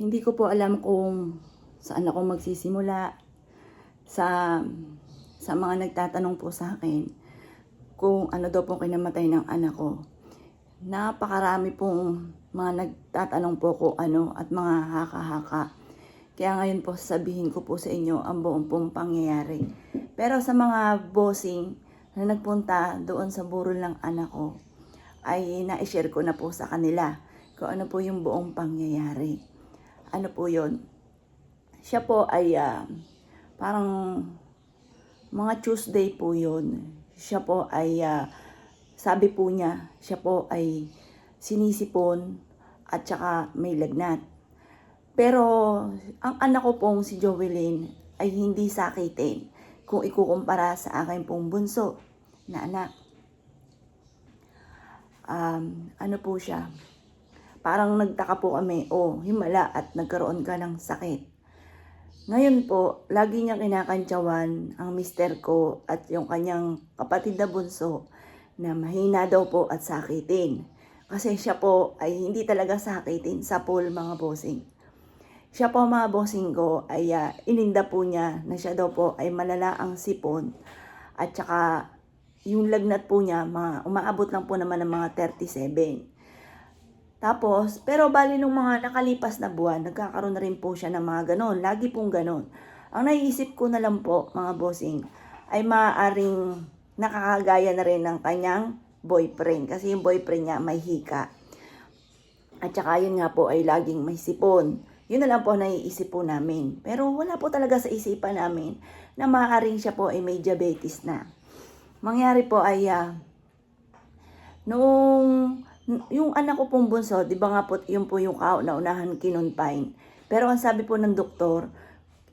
Hindi ko po alam kung saan ako magsisimula sa sa mga nagtatanong po sa akin kung ano daw po kinamatay ng anak ko. Napakarami pong mga nagtatanong po ko ano at mga haka-haka. Kaya ngayon po sabihin ko po sa inyo ang buong pong pangyayari. Pero sa mga bossing na nagpunta doon sa burol ng anak ko, ay na-share ko na po sa kanila kung ano po yung buong pangyayari. Ano po yon Siya po ay ah, parang mga Tuesday po yon Siya po ay, ah, sabi po niya, siya po ay sinisipon at saka may lagnat. Pero ang anak ko pong si Jovelyn ay hindi sakitin kung ikukumpara sa akin pong bunso na anak. Um, ano po siya? Parang nagtaka po kami, oh, himala at nagkaroon ka ng sakit. Ngayon po, lagi niya kinakantsawan ang mister ko at yung kanyang kapatid na bunso na mahina daw po at sakitin. Kasi siya po ay hindi talaga sakitin sa pool mga bossing. Siya po mga bossing ko ay ah, ininda po niya na siya daw po ay malala ang sipon at saka yung lagnat po niya mga umaabot lang po naman ng mga 37. Tapos, pero bali nung mga nakalipas na buwan, nagkakaroon na rin po siya ng mga ganon. Lagi pong ganon. Ang naiisip ko na lang po, mga bossing, ay maaaring nakakagaya na rin ng kanyang boyfriend. Kasi yung boyfriend niya may hika. At saka yun nga po ay laging may sipon. Yun na lang po naiisip po namin. Pero wala po talaga sa isipan namin na maaaring siya po ay may diabetes na. Mangyari po ay ah, noong yung anak ko pong bunso, di ba nga po, yun po yung kauna-unahan kinonfine. Pero ang sabi po ng doktor,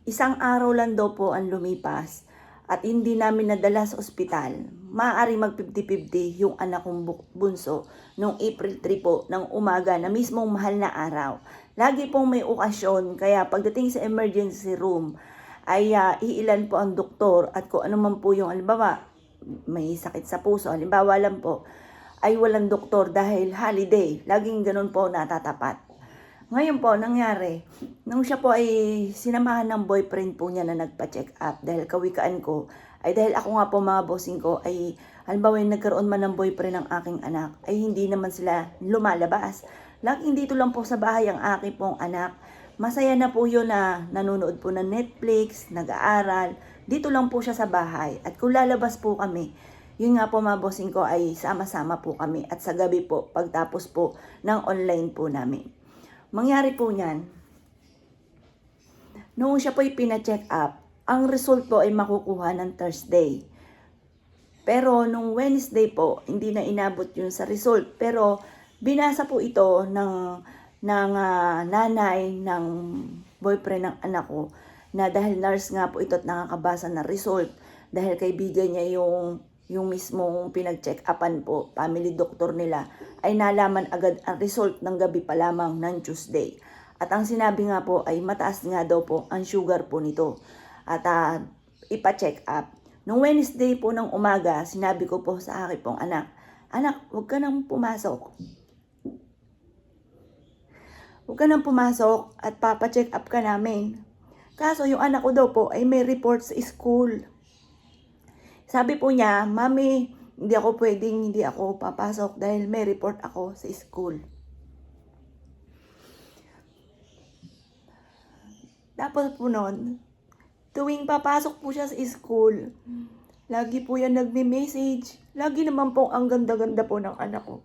isang araw lang daw po ang lumipas at hindi namin nadala sa ospital. Maaari mag 50-50 yung anak kong bu- bunso noong April 3 po ng umaga na mismong mahal na araw. Lagi pong may okasyon, kaya pagdating sa emergency room, ay ah, iilan po ang doktor at kung ano man po yung halimbawa, may sakit sa puso, halimbawa lang po, ay walang doktor dahil holiday. Laging ganun po natatapat. Ngayon po, nangyari, nung siya po ay sinamahan ng boyfriend po niya na nagpa-check up dahil kawikaan ko, ay dahil ako nga po mga bossing ko, ay halimbawa yung nagkaroon man ng boyfriend ng aking anak, ay hindi naman sila lumalabas. Laging dito lang po sa bahay ang aking pong anak. Masaya na po yun na nanonood po ng Netflix, nag-aaral. Dito lang po siya sa bahay. At kung lalabas po kami, yun nga po mga bossing ko ay sama-sama po kami at sa gabi po pagtapos po ng online po namin. Mangyari po niyan, noong siya po ay pina-check up, ang result po ay makukuha ng Thursday. Pero nung Wednesday po, hindi na inabot yun sa result. Pero binasa po ito ng, ng ah, nanay ng boyfriend ng anak ko na dahil nurse nga po ito at nakakabasa ng result dahil kaibigan niya yung yung mismong pinag-check upan po, family doctor nila, ay nalaman agad ang result ng gabi pa lamang ng Tuesday. At ang sinabi nga po ay mataas nga daw po ang sugar po nito. At ah, ipa-check up. Nung Wednesday po ng umaga, sinabi ko po sa akin pong anak, Anak, huwag ka nang pumasok. Huwag ka nang pumasok at papacheck up ka namin. Kaso yung anak ko daw po ay may report sa school. Sabi po niya, Mami, hindi ako pwedeng hindi ako papasok dahil may report ako sa school. Tapos po noon, tuwing papasok po siya sa school, lagi po yan nagme-message. Lagi naman po ang ganda-ganda po ng anak ko.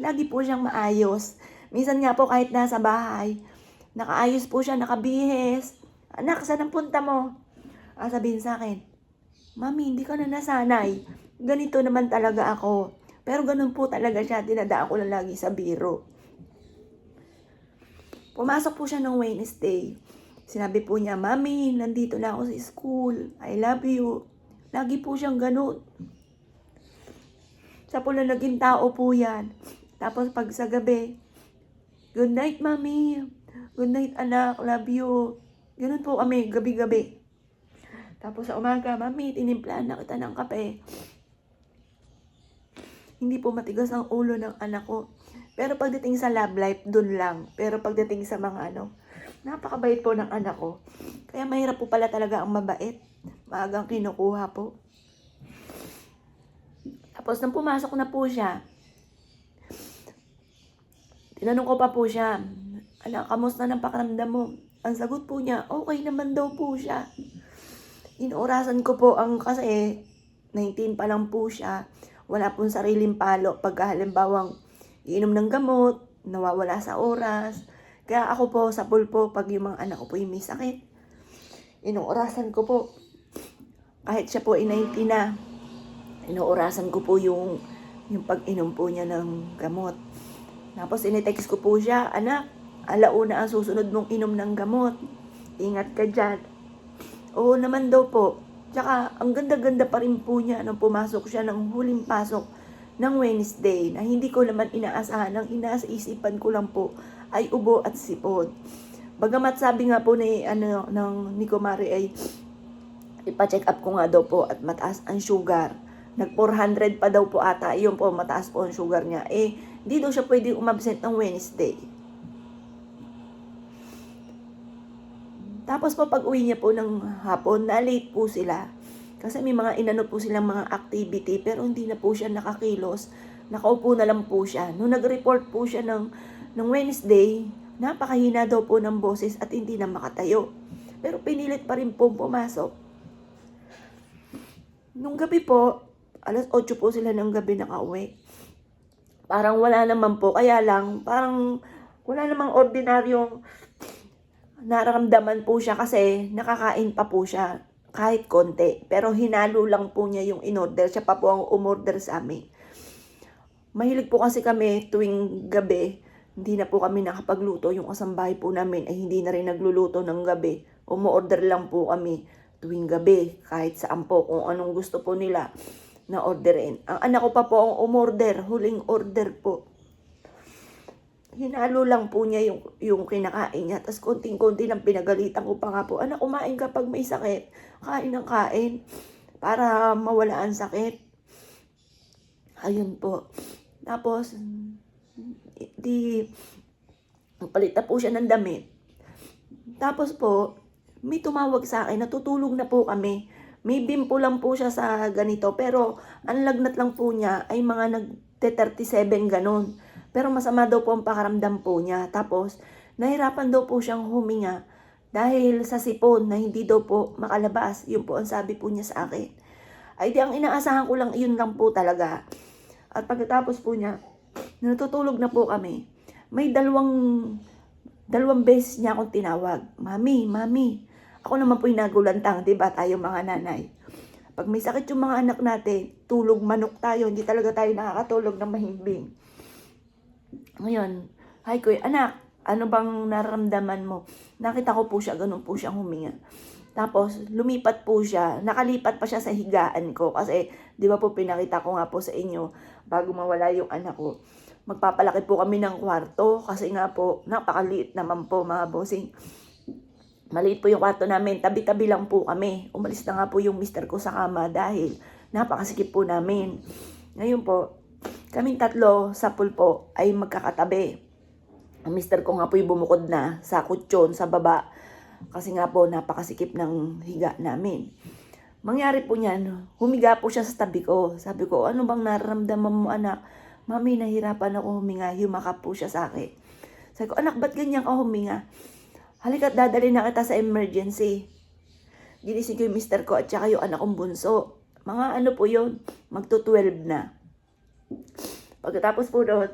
Lagi po siyang maayos. Minsan nga po kahit nasa bahay, nakaayos po siya, nakabihis. Anak, saan ang punta mo? Ang sabihin sa akin, Mami, hindi ka na nasanay. Ganito naman talaga ako. Pero ganun po talaga siya. Dinadaan ko lang lagi sa biro. Pumasok po siya ng Wednesday. Sinabi po niya, Mami, nandito na ako sa school. I love you. Lagi po siyang ganun. Sa pula naging tao po yan. Tapos pag sa gabi, Good night, Mami. Good night, anak. Love you. Ganun po kami, gabi-gabi. Tapos sa umaga, Mami, tinimplahan na kita ng kape. Hindi po matigas ang ulo ng anak ko. Pero pagdating sa love life, dun lang. Pero pagdating sa mga ano, Napakabait po ng anak ko. Kaya mahirap po pala talaga ang mabait. Maagang kinukuha po. Tapos nang pumasok na po siya, tinanong ko pa po siya, Anak, kamusta ng pakiramdam mo? Ang sagot po niya, okay naman daw po siya. Inuurasan ko po ang kasi 19 pa lang po siya. Wala pong sariling palo pagka halimbawang iinom ng gamot, nawawala sa oras. Kaya ako po sa pulpo pag yung mga anak ko po yung may sakit. Inuurasan ko po. Kahit siya po ay 19 na, inuurasan ko po yung, yung pag-inom po niya ng gamot. Tapos initext ko po siya, anak, alauna ang susunod mong inom ng gamot. Ingat ka dyan. Oo naman daw po. Tsaka, ang ganda-ganda pa rin po niya nung pumasok siya ng huling pasok ng Wednesday na hindi ko naman inaasahan. Ang inaasipan ko lang po ay ubo at sipon. Bagamat sabi nga po ni, ano, ng, ni Kumari ay ipa-check up ko nga daw po at mataas ang sugar. Nag 400 pa daw po ata. Yun po, mataas po ang sugar niya. Eh, hindi daw siya pwede umabsent ng Wednesday. Tapos po pag uwi niya po ng hapon, na late po sila. Kasi may mga inano po silang mga activity pero hindi na po siya nakakilos. Nakaupo na lang po siya. Nung nag-report po siya ng, ng Wednesday, napakahina daw po ng boses at hindi na makatayo. Pero pinilit pa rin po pumasok. Nung gabi po, alas 8 po sila ng gabi nakauwi. Parang wala naman po, kaya lang, parang wala namang ordinaryong nararamdaman po siya kasi nakakain pa po siya kahit konti. Pero hinalo lang po niya yung in-order. Siya pa po ang umorder sa amin. Mahilig po kasi kami tuwing gabi, hindi na po kami nakapagluto. Yung kasambahay po namin ay hindi na rin nagluluto ng gabi. Umu-order lang po kami tuwing gabi. Kahit saan po kung anong gusto po nila na orderin. Ang anak ko pa po ang umorder, huling order po hinalo lang po niya yung, yung kinakain niya. Tapos konting-konti lang pinagalitan ko pa nga po. Anak, kumain ka pag may sakit. Kain ng kain. Para mawala ang sakit. Ayun po. Tapos, di, palit na po siya ng damit. Tapos po, may tumawag sa akin, natutulog na po kami. May bimpo lang po siya sa ganito, pero ang lagnat lang po niya ay mga nag-37 ganon. Pero masama daw po ang pakaramdam po niya. Tapos, nahirapan daw po siyang huminga dahil sa sipon na hindi daw po makalabas. Yun po ang sabi po niya sa akin. Ay di ang inaasahan ko lang, yun lang po talaga. At pagkatapos po niya, natutulog na po kami. May dalawang, dalawang beses niya akong tinawag. Mami, mami. Ako naman po nagulantang, di ba tayo mga nanay. Pag may sakit yung mga anak natin, tulog manok tayo, hindi talaga tayo nakakatulog ng mahimbing. Ngayon, hi kuya, anak, ano bang nararamdaman mo? Nakita ko po siya, ganun po siyang huminga. Tapos, lumipat po siya. Nakalipat pa siya sa higaan ko. Kasi, di ba po, pinakita ko nga po sa inyo, bago mawala yung anak ko. Magpapalaki po kami ng kwarto. Kasi nga po, napakaliit naman po, mga bossing. Maliit po yung kwarto namin. Tabi-tabi lang po kami. Umalis na nga po yung mister ko sa kama dahil napakasikip po namin. Ngayon po, kaming tatlo sa pulpo ay magkakatabi. Ang mister ko nga po yung bumukod na sa kutsyon sa baba kasi nga po napakasikip ng higa namin. Mangyari po niyan, humiga po siya sa tabi ko. Sabi ko, ano bang nararamdaman mo anak? Mami, nahirapan ako huminga. Yumakap po siya sa akin. Sabi ko, anak, ba't ganyan ka huminga? Halika't dadali na kita sa emergency. Ginising ko yung mister ko at saka yung anak kong bunso. Mga ano po yun, magto 12 na. Pagkatapos po doon,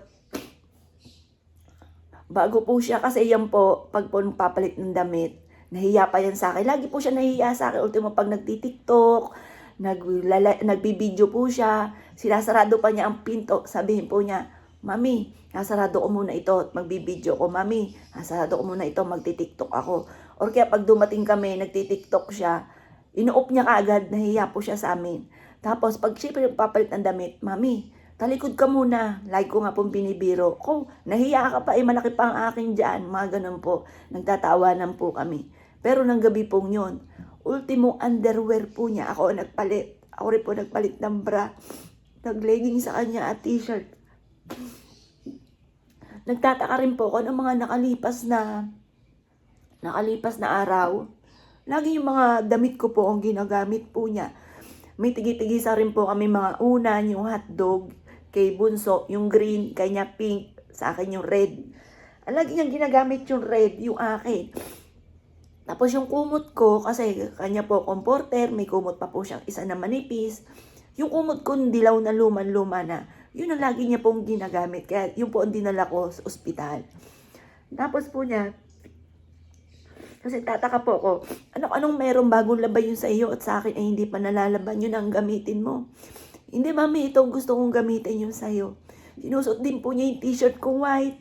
bago po siya, kasi yan po, pag po papalit ng damit, nahiya pa yan sa akin. Lagi po siya nahiya sa akin. Ultimo pag nagtitiktok, naglala, nagbibideo po siya, sinasarado pa niya ang pinto, sabihin po niya, Mami, nasarado ko muna ito at magbibideo ko. Mami, nasarado ko muna ito, magtitiktok ako. Or kaya pag dumating kami, nagtitiktok siya, inuop niya kaagad, nahiya po siya sa amin. Tapos, pag siya papalit ng damit, Mami, talikod ka muna. Like ko nga pong binibiro. Ko, nahiya ka pa, eh, malaki pa ang akin dyan. Mga ganun po. Nagtatawanan po kami. Pero nang gabi pong yun, ultimo underwear po niya. Ako nagpalit. Ako rin po nagpalit ng bra. Nag-legging sa kanya at t-shirt. Nagtataka rin po ako ng mga nakalipas na nakalipas na araw, lagi yung mga damit ko po ang ginagamit po niya. May tigi-tigisa rin po kami mga unan, yung hotdog, kay Bunso, yung green, kanya pink, sa akin yung red. Lagi niyang ginagamit yung red, yung akin. Tapos yung kumot ko, kasi kanya po comforter, may kumot pa po siyang isa na manipis. Yung kumot ko dilaw na luman-luma na, yun ang lagi niya pong ginagamit. Kaya yun po ang dinala ko sa ospital. Tapos po niya, kasi tataka po ako, ano anong meron bagong labay yun sa iyo at sa akin ay hindi pa nalalaban yun ang gamitin mo. Hindi mami, ito gusto kong gamitin yun sa iyo. Sinusot din po niya yung t-shirt ko white.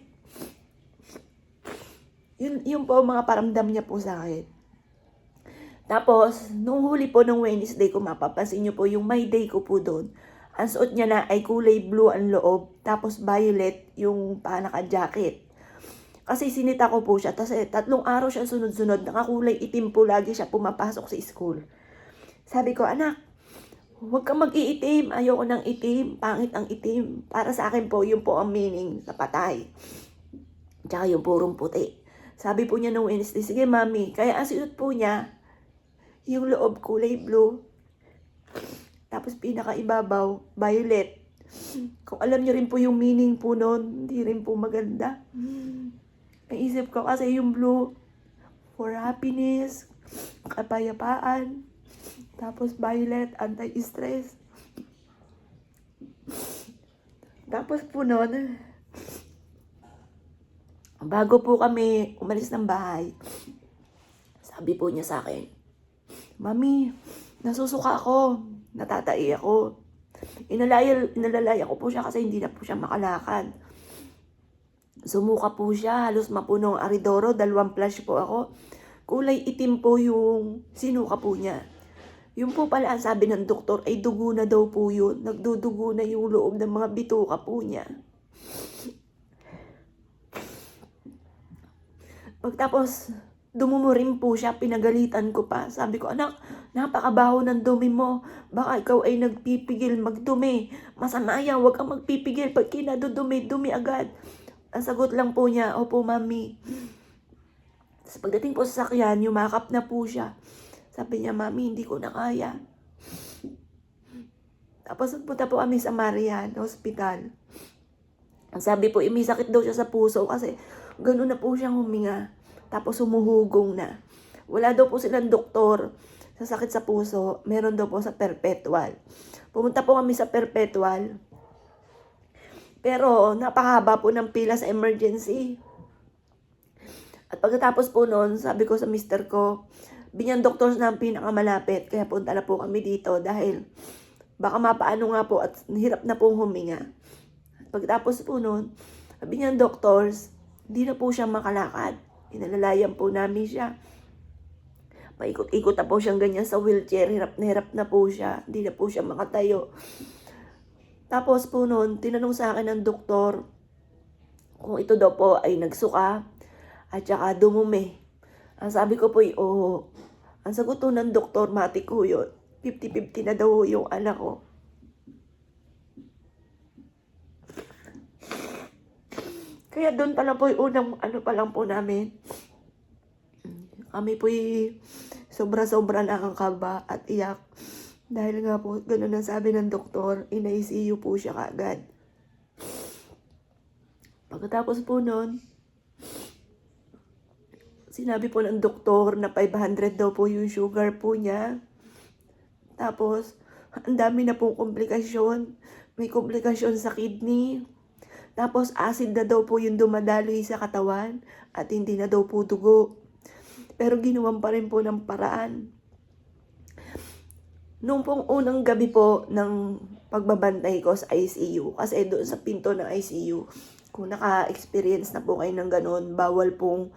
Yun, yun po mga paramdam niya po sa akin. Tapos, nung huli po ng Wednesday ko, mapapansin niyo po yung my day ko po doon. Ang suot niya na ay kulay blue ang loob, tapos violet yung pa naka-jacket. Kasi sinita ko po siya, tapos eh, tatlong araw siya sunod-sunod, nakakulay itim po lagi siya pumapasok sa school. Sabi ko, anak, huwag kang mag-iitim, ayoko ng itim, pangit ang itim. Para sa akin po, yun po ang meaning sa patay. Tsaka yung purong puti. Sabi po niya nung Wednesday, sige mami, kaya ang sinot po niya, yung loob kulay blue, tapos pinakaibabaw, violet. Kung alam niyo rin po yung meaning po noon, hindi rin po maganda. Naisip ko kasi yung blue, for happiness, kapayapaan. Tapos violet, anti-stress. Tapos po noon, bago po kami umalis ng bahay, sabi po niya sa akin, Mami, nasusuka ako, natatai ako. Inalaya, inalalaya ko po siya kasi hindi na po siya makalakad. Sumuka po siya, halos mapunong aridoro, dalawang flash po ako. Kulay itim po yung sinuka po niya. Yung po pala ang sabi ng doktor ay dugo na daw po yun. Nagdudugo na yung loob ng mga bituka po niya. Pagtapos, dumumurim po siya, pinagalitan ko pa. Sabi ko, anak, napakabaho ng dumi mo. Baka ikaw ay nagpipigil magdumi. Masama yan, huwag kang magpipigil. Pag kinadudumi, dumi agad. Ang sagot lang po niya, opo mami. Tapos pagdating po sa sakyan, yumakap na po siya. Sabi niya, mami, hindi ko na kaya. Tapos punta po kami sa Marian Hospital. Ang sabi po, eh, may sakit daw siya sa puso kasi gano'n na po siyang huminga. Tapos humuhugong na. Wala daw po silang doktor sa sakit sa puso. Meron daw po sa perpetual. Pumunta po kami sa perpetual. Pero napakahaba po ng pila sa emergency. At pagkatapos po noon, sabi ko sa mister ko, binyan doktor na ang pinakamalapit. Kaya punta na po kami dito dahil baka mapaano nga po at hirap na pong huminga. Pagkatapos po noon, sabi niya doctors, hindi na po siya makalakad. Inalalayan po namin siya. Paikot-ikot na po siyang ganyan sa wheelchair. Hirap na hirap na po siya. Hindi na po siya makatayo. Tapos po noon, tinanong sa akin ng doktor kung ito daw po ay nagsuka at saka dumumi. Ang sabi ko po ay, oo. Ang sagot po ng doktor, mati ko yun. 50-50 na daw yung anak ko. Kaya doon pa po yung unang ano pa lang po namin. Kami po sobra-sobra nakakaba at iyak. Dahil nga po, ganun ang sabi ng doktor, ina-ICU po siya kaagad. Pagkatapos po nun, sinabi po ng doktor na 500 daw po yung sugar po niya. Tapos, ang dami na pong komplikasyon. May komplikasyon sa kidney. Tapos, acid na daw po yung dumadaloy sa katawan at hindi na daw po dugo. Pero ginawan pa rin po ng paraan. Nung pong unang gabi po ng pagbabantay ko sa ICU, kasi doon sa pinto ng ICU, kung naka-experience na po kayo ng ganun, bawal pong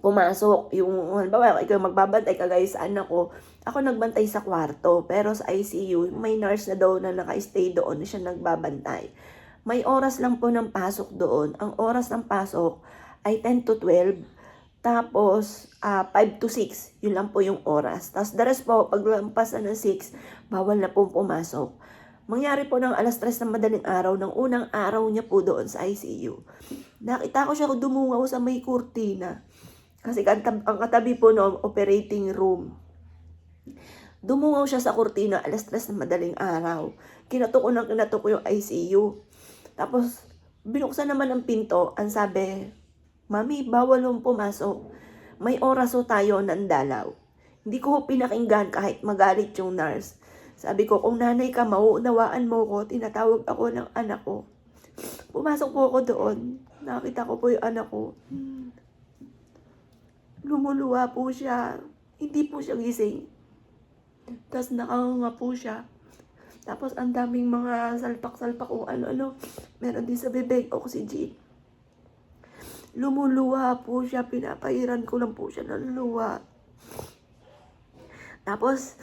pumasok. Yung, halimbawa, ikaw magbabantay kagaya sa anak ko, ako nagbantay sa kwarto, pero sa ICU, may nurse na daw na naka-stay doon siya nagbabantay. May oras lang po ng pasok doon. Ang oras ng pasok ay 10 to 12. Tapos, ah 5 to 6. Yun lang po yung oras. Tapos, the rest po, pag lampas na ng 6, bawal na pong pumasok. Mangyari po ng alas 3 ng madaling araw, ng unang araw niya po doon sa ICU. Nakita ko siya dumungaw sa may kurtina. Kasi ang, tab- ang katabi po noon, operating room. Dumungaw siya sa kurtina, alas tres na madaling araw. Kinato ko ng kinato ko yung ICU. Tapos, binuksan naman ang pinto, ang sabi, Mami, bawal mong pumasok. May oras ho tayo ng dalaw. Hindi ko pinakinggan kahit magalit yung nurse. Sabi ko, kung nanay ka, mauunawaan mo ko, tinatawag ako ng anak ko. Pumasok po ako doon. Nakita ko po yung anak ko. Lumuluwa po siya. Hindi po siya gising. Tapos nakanganga po siya. Tapos ang daming mga salpak-salpak o ano-ano. Meron din sa bibig, oxygen. Lumuluwa po siya. Pinapairan ko lang po siya ng luwa. Tapos,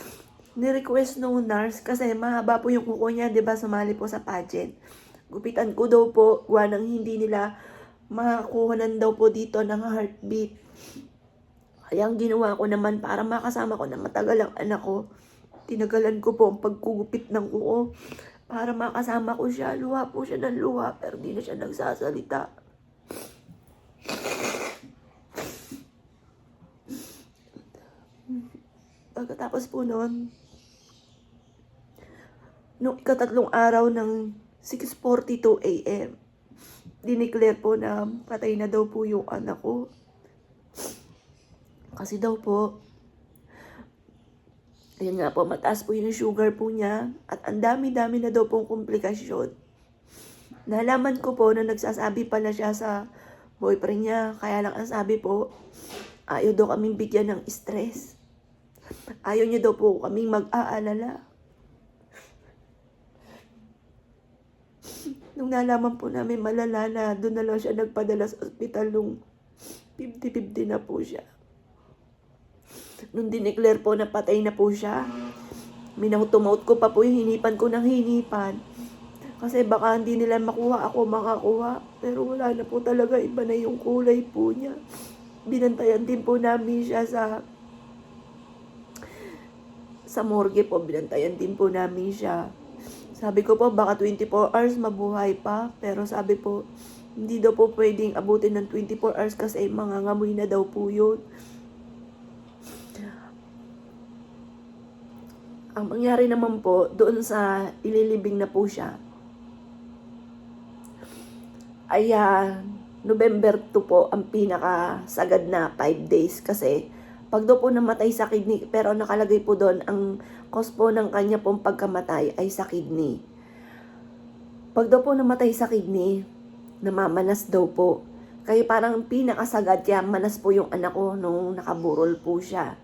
ni-request nung nurse kasi mahaba po yung kuko niya, 'di ba? Sumali po sa pageant. Gupitan ko daw po, gawa hindi nila makakuhanan daw po dito ng heartbeat. Kaya ang ginawa ko naman para makasama ko na matagal ang anak ko, tinagalan ko po ang pagkugupit ng kuko para makasama ko siya. Luha po siya ng luha pero di na siya nagsasalita. Pagkatapos po noon, nung ikatatlong araw ng 6.42 a.m., dineclare po na patay na daw po yung anak ko. Kasi daw po, ayun nga po, mataas po yung sugar po niya at ang dami-dami na daw pong komplikasyon. Nalaman ko po na nagsasabi pala siya sa boyfriend niya, kaya lang ang sabi po, ayaw daw kaming bigyan ng stress. Ayaw niya daw po kaming mag-aalala. Nung nalaman po namin malala na doon na lang siya nagpadala sa ospital nung 50-50 na po siya. Nung dineclare po na patay na po siya, minautumaut ko pa po yung hinipan ko ng hinipan. Kasi baka hindi nila makuha ako makakuha. Pero wala na po talaga, iba na yung kulay po niya. Binantayan din po namin siya sa sa morgue po, binantayan din po namin siya. Sabi ko po, baka 24 hours mabuhay pa. Pero sabi po, hindi daw po pwedeng abutin ng 24 hours kasi mga ngamoy na daw po yun. Ang mangyari naman po, doon sa ililibing na po siya, ay ah, November 2 po ang pinaka sagad na 5 days kasi pag daw po namatay sa kidney, pero nakalagay po doon, ang cause po ng kanya pong pagkamatay ay sa kidney. Pag daw po namatay sa kidney, namamanas daw po. Kaya parang pinakasagad, kaya manas po yung anak ko nung nakaburol po siya.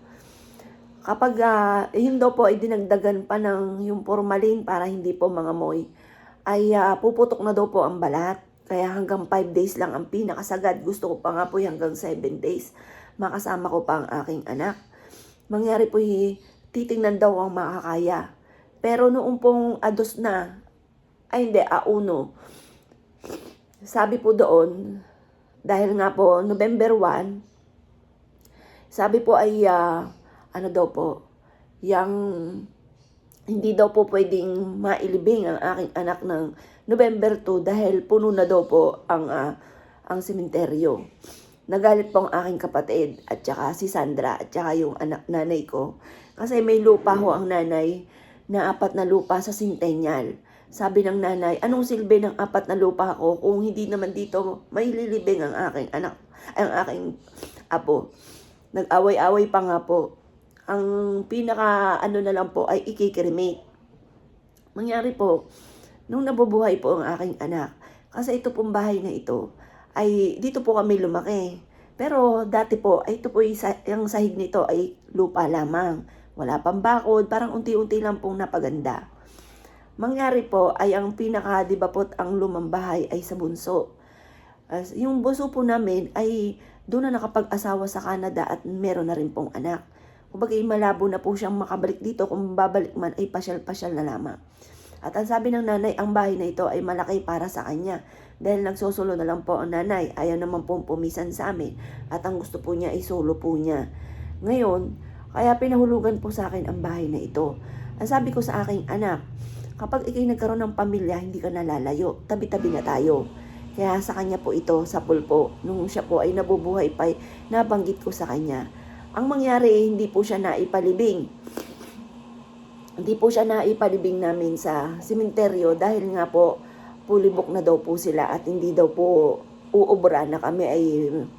Kapag ah, yun daw po ay dinagdagan pa ng yung formalin para hindi po mga moy, ay ah, puputok na daw po ang balat. Kaya hanggang 5 days lang ang pinakasagad. Gusto ko pa nga po hanggang 7 days makasama ko pa ang aking anak. Mangyari po titingnan daw ang makakaya. Pero noong pong ados na, ay hindi, auno, sabi po doon, dahil nga po November 1, sabi po ay, ah, ano daw po, yung hindi daw po pwedeng mailibing ang aking anak ng November 2 dahil puno na daw po ang, ah, ang sementeryo. Nagalit po ang aking kapatid at saka si Sandra at saka yung anak nanay ko. Kasi may lupa ho ang nanay na apat na lupa sa Centennial. Sabi ng nanay, anong silbi ng apat na lupa ko kung hindi naman dito may lilibing ang aking anak, ang aking apo. Nag-away-away pa nga po. Ang pinaka ano na lang po ay ikikremate. Mangyari po, nung nabubuhay po ang aking anak, kasi ito pong bahay na ito, ay dito po kami lumaki. Pero dati po, ay ito po yung, sa- yung sahig nito ay lupa lamang. Wala pang bakod, parang unti-unti lang pong napaganda. Mangyari po ay ang pinaka, di ba po, ang lumang bahay ay sa bunso. As, yung bunso po namin ay doon na nakapag-asawa sa Canada at meron na rin pong anak. Kumbaga malabo na po siyang makabalik dito kung babalik man ay pasyal-pasyal na lamang. At ang sabi ng nanay, ang bahay na ito ay malaki para sa kanya. Dahil nagsusulo na lang po ang nanay, ayaw naman pong pumisan sa amin. At ang gusto po niya ay solo po niya. Ngayon, kaya pinahulugan po sa akin ang bahay na ito. Ang sabi ko sa aking anak, kapag ikay nagkaroon ng pamilya, hindi ka nalalayo. Tabi-tabi na tayo. Kaya sa kanya po ito, sa pulpo. Nung siya po ay nabubuhay pa, nabanggit ko sa kanya. Ang mangyari, hindi po siya naipalibing. Hindi po siya naipalibing namin sa simenteryo dahil nga po, pulibok na daw po sila at hindi daw po uubra na kami ay,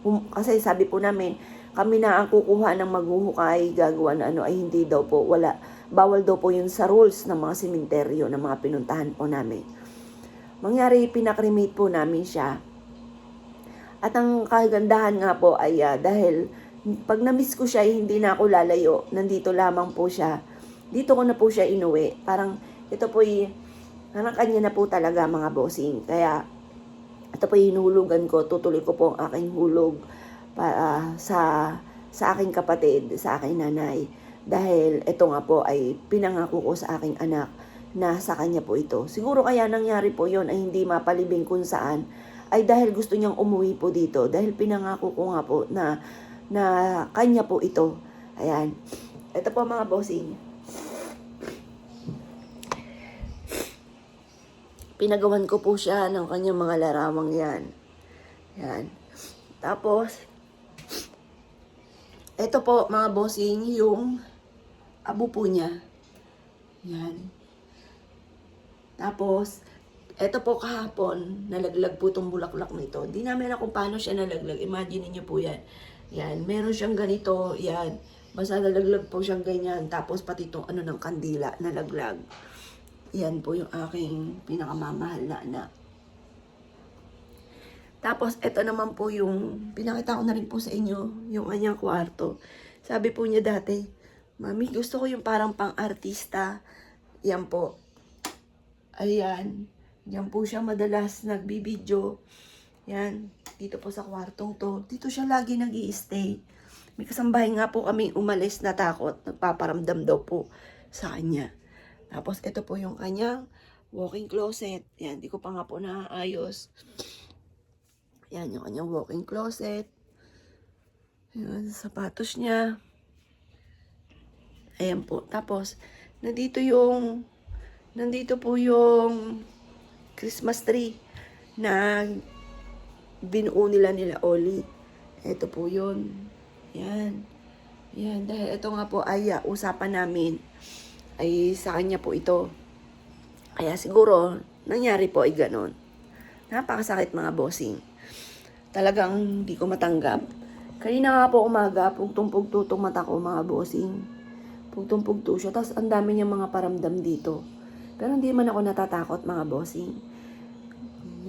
hum- kasi sabi po namin, kami na ang kukuha ng maghuhukay, gagawa na ano, ay hindi daw po, wala, bawal daw po yun sa rules ng mga simenteryo ng mga pinuntahan po namin. Mangyari, pinakremate po namin siya. At ang kagandahan nga po ay ah, dahil pag na-miss ko siya, hindi na ako lalayo. Nandito lamang po siya. Dito ko na po siya inuwi. Parang ito po y parang kanya na po talaga mga bossing. Kaya ito po yung hinulugan ko. Tutuloy ko po ang aking hulog para sa sa aking kapatid, sa aking nanay. Dahil ito nga po ay pinangako ko sa aking anak na sa kanya po ito. Siguro kaya nangyari po yon ay hindi mapalibing kung saan ay dahil gusto niyang umuwi po dito dahil pinangako ko nga po na na kanya po ito. Ayan. Ito po mga bossing. Pinagawan ko po siya ng kanyang mga larawang yan. Yan. Tapos, ito po mga bossing, yung abo po niya. Yan. Tapos, eto po kahapon, nalaglag po itong bulaklak nito. Hindi namin kung paano siya nalaglag. Imagine niyo po yan. Yan, meron siyang ganito, yan. Basta nalaglag po siyang ganyan. Tapos pati itong ano ng kandila, nalaglag. Yan po yung aking pinakamamahal na anak. Tapos, ito naman po yung, pinakita ko na rin po sa inyo, yung kanyang kwarto. Sabi po niya dati, Mami, gusto ko yung parang pang-artista. Yan po. Ayan. Yan po siya madalas nagbibideo. Yan. Dito po sa kwartong to. Dito siya lagi nag stay May kasambahay nga po kami umalis na takot. Nagpaparamdam daw po sa kanya. Tapos ito po yung kanyang walking closet. Yan. Di ko pa nga po naayos. Yan yung kanyang walking closet. Yan. Sapatos niya. Ayan po. Tapos, nandito yung, nandito po yung Christmas tree na binuo nila nila Oli. Ito po yun. Yan. Yan. Dahil ito nga po ay ah, usapan namin ay sa kanya po ito. Kaya siguro, nangyari po ay ganon. Napakasakit mga bossing. Talagang hindi ko matanggap. Kanina nga po umaga, pugtong-pugtutong mata ko mga bossing pugtong-pugto siya. Tapos ang dami niya mga paramdam dito. Pero hindi man ako natatakot mga bossing.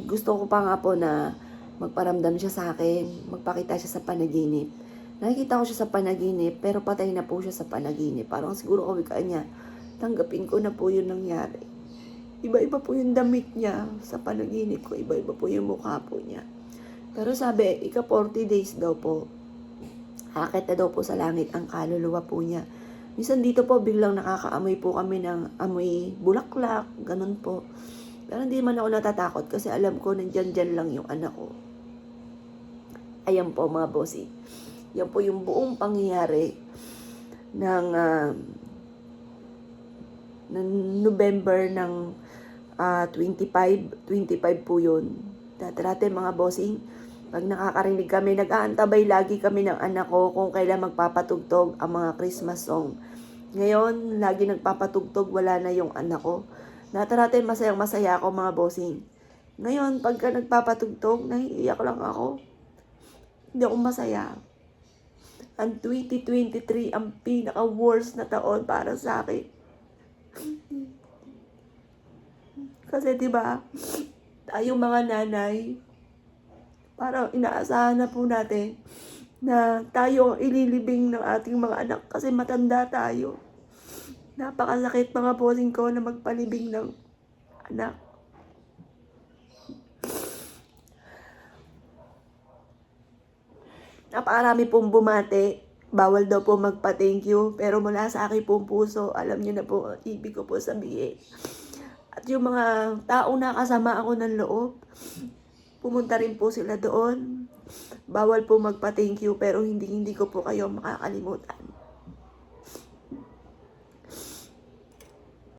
Gusto ko pa nga po na magparamdam siya sa akin. Magpakita siya sa panaginip. Nakikita ko siya sa panaginip, pero patay na po siya sa panaginip. Parang siguro kawikaan niya, tanggapin ko na po yun nangyari. Iba-iba po yung damit niya sa panaginip ko. Iba-iba po yung mukha po niya. Pero sabi, ika 40 days daw po. Akit na daw po sa langit ang kaluluwa po niya. Minsan dito po biglang nakakaamoy po kami ng amoy bulaklak, ganun po. Pero hindi man ako natatakot kasi alam ko nandyan dyan lang yung anak ko. Ayan po mga bossy. Yan po yung buong pangyayari ng, ah, ng November ng ah, 25. 25 po yun. Dati mga bossing, pag nakakarinig kami, nag-aantabay lagi kami ng anak ko kung kailan magpapatugtog ang mga Christmas song. Ngayon, lagi nagpapatugtog, wala na yung anak ko. Natarate, masayang masaya ako mga bossing. Ngayon, pagka nagpapatugtog, naiiyak lang ako. Hindi ako masaya. Ang 2023 ang pinaka-worst na taon para sa akin. Kasi 'di ba, tayong mga nanay, parang inaasahan na po natin na tayo ang ililibing ng ating mga anak kasi matanda tayo. Napakasakit mga posing ko na magpalibing ng anak. Napakarami pong bumate. Bawal daw po magpa-thank you. Pero mula sa aking pong puso, alam niyo na po, ibig ko po sabihin. At yung mga taong nakasama ako ng loob, pumunta rin po sila doon. Bawal po magpa-thank you pero hindi hindi ko po kayo makakalimutan.